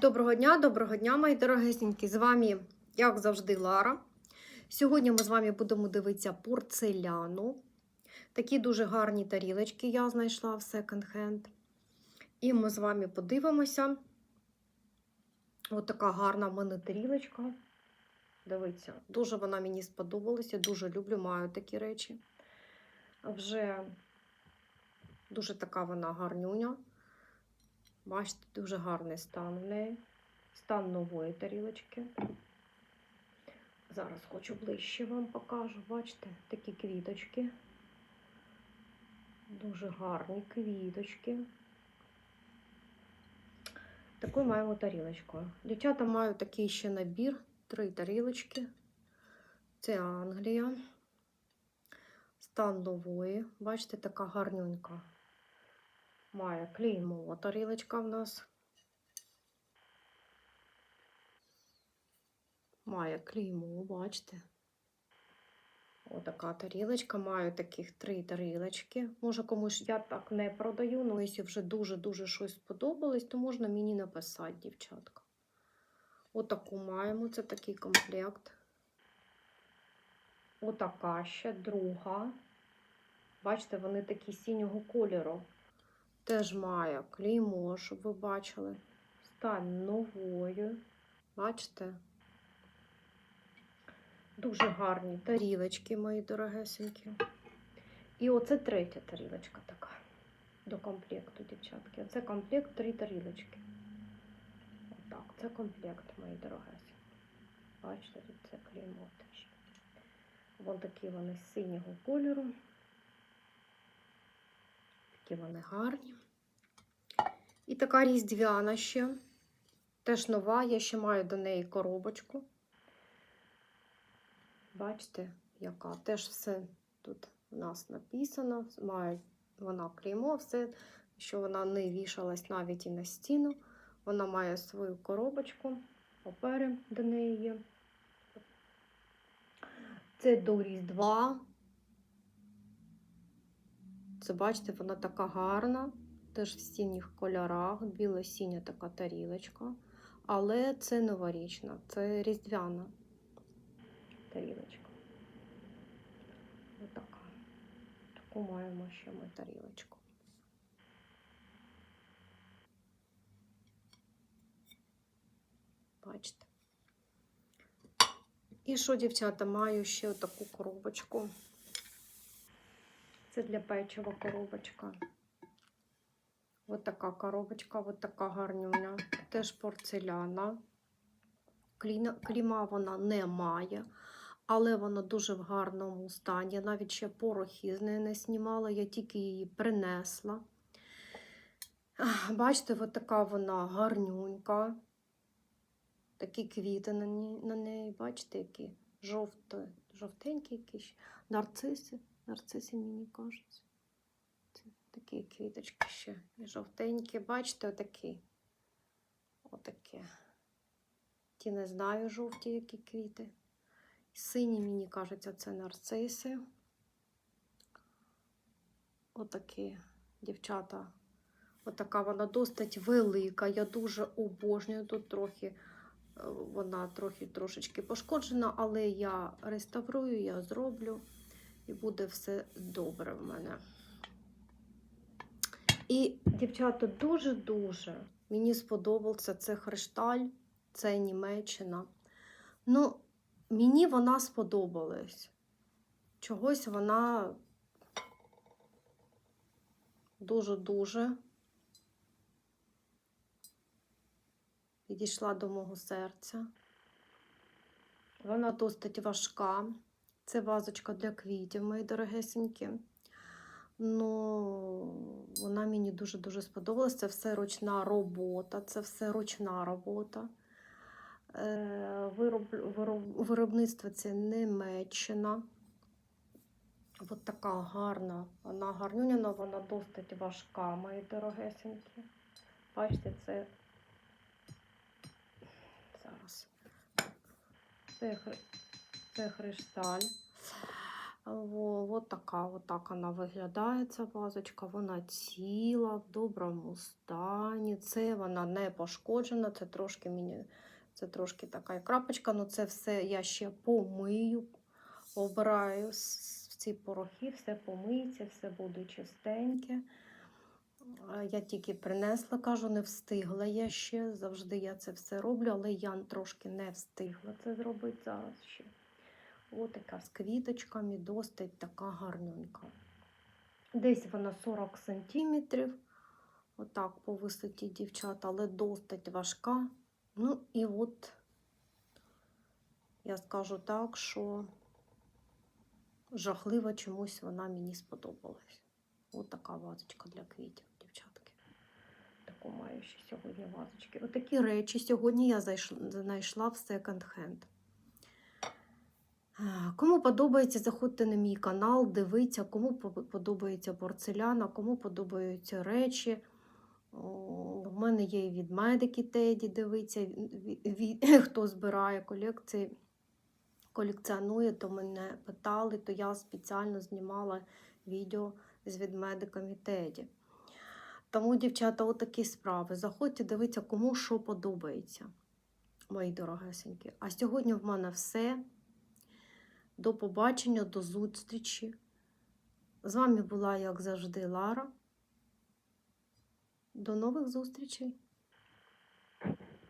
Доброго дня, доброго дня, мої дорогесенькі. З вами, як завжди, Лара. Сьогодні ми з вами будемо дивитися порцеляну. Такі дуже гарні тарілочки я знайшла в секонд-хенд. І ми з вами подивимося. Ось така гарна в мене тарілочка. Дивіться, дуже вона мені сподобалася, дуже люблю, маю такі речі. Вже дуже така вона гарнюня. Бачите, дуже гарний стан в неї. Стан нової тарілочки. Зараз хочу ближче вам покажу. Бачите, такі квіточки. Дуже гарні квіточки. Таку маємо тарілочку. Дівчата мають такий ще набір. Три тарілочки. Це Англія. Стан нової. Бачите, така гарнюнька. Має клеймо тарілочка в нас. Має клеймо, бачите. Отака тарілочка. Маю таких три тарілочки. Може, комусь я так не продаю, але якщо вже дуже-дуже щось сподобалось, то можна мені написати, дівчатка. Отаку маємо, це такий комплект. Отака ще друга. Бачите, вони такі синього кольору. Теж має клеймо, щоб ви бачили. Стан новою. Бачите? Дуже гарні тарілочки, мої дорогесенькі. І оце третя тарілочка така. До комплекту, дівчатки. Оце комплект три тарілочки. Отак, це комплект, мої дорогесенькі. Бачите, тут це клеймо теж. Вон такі вони синього кольору. Такі вони гарні. І така різдвяна ще. Теж нова, я ще маю до неї коробочку. Бачите, яка теж все тут у нас написано. Має вона клеймо, все, що вона не вішалась навіть і на стіну. Вона має свою коробочку, папери до неї є. Це до Різдва. Це, бачите, вона така гарна, теж в синіх кольорах, біло-синя така тарілочка. Але це новорічна, це різдвяна тарілочка. Отака. Таку маємо ще ми тарілочку. Бачите. І що, дівчата, маю ще таку коробочку. Це для печива коробочка. Ось така коробочка, ось така гарнюня. Теж порцеляна. Кліма вона не має, але вона дуже в гарному стані. Навіть ще порохи з неї не знімала, я тільки її принесла. Бачите, ось така вона гарнюнька. Такі квіти на ній, на неї, бачите, які жовто, жовтенькі якісь нарциси. Нарциси, мені кажеться. Це такі квіточки ще. І жовтенькі. Бачите, отакі. Отакі. Ті не знаю жовті, які квіти. Сині, мені кажеться, це нарциси. Отакі дівчата. Отака вона досить велика. Я дуже обожнюю. Тут трохи е, вона трохи трошечки пошкоджена, але я реставрую, я зроблю і буде все добре в мене. І, дівчата, дуже-дуже мені сподобався це хрешталь, це Німеччина. Ну, мені вона сподобалась. Чогось вона дуже-дуже підійшла до мого серця. Вона досить важка. Це вазочка для квітів, мої дорогесенькі. Ну, вона мені дуже-дуже сподобалась. Це все ручна робота, це все ручна робота. Е, Вироб, вироб, виробництво це Німеччина. Ось така гарна, вона гарнюняна, вона досить важка, мої дорогесенькі. Бачите, це зараз. Це, це хрешталь. Во, от така, от так вона виглядає, ця вазочка. Вона ціла, в доброму стані. Це вона не пошкоджена, це трошки мені, це трошки така крапочка, але це все я ще помию, обираю с- ці порохи, все помиється, все буде чистеньке. Я тільки принесла, кажу, не встигла я ще. Завжди я це все роблю, але я трошки не встигла це зробити зараз ще. Ось така з квіточками, досить така гарненька. Десь вона 40 сантиметрів. Отак по висоті дівчата, але досить важка. Ну і от я скажу так, що жахливо чомусь вона мені сподобалась. Ось така вазочка для квітів, дівчатки. Таку маю ще сьогодні вазочки. Отакі речі сьогодні я знайшла в секонд-хенд. Кому подобається, заходьте на мій канал, дивіться, кому подобається порцеляна, кому подобаються речі. В мене є і від медики Теді, дивіться, ві- ві- хто збирає колекції, колекціонує, то мене питали, то я спеціально знімала відео з відмедиками Теді. Тому, дівчата, отакі справи. Заходьте, дивіться, кому що подобається, мої дорогесенькі. А сьогодні в мене все. До побачення, до зустрічі. З вами була, як завжди, Лара. До нових зустрічей!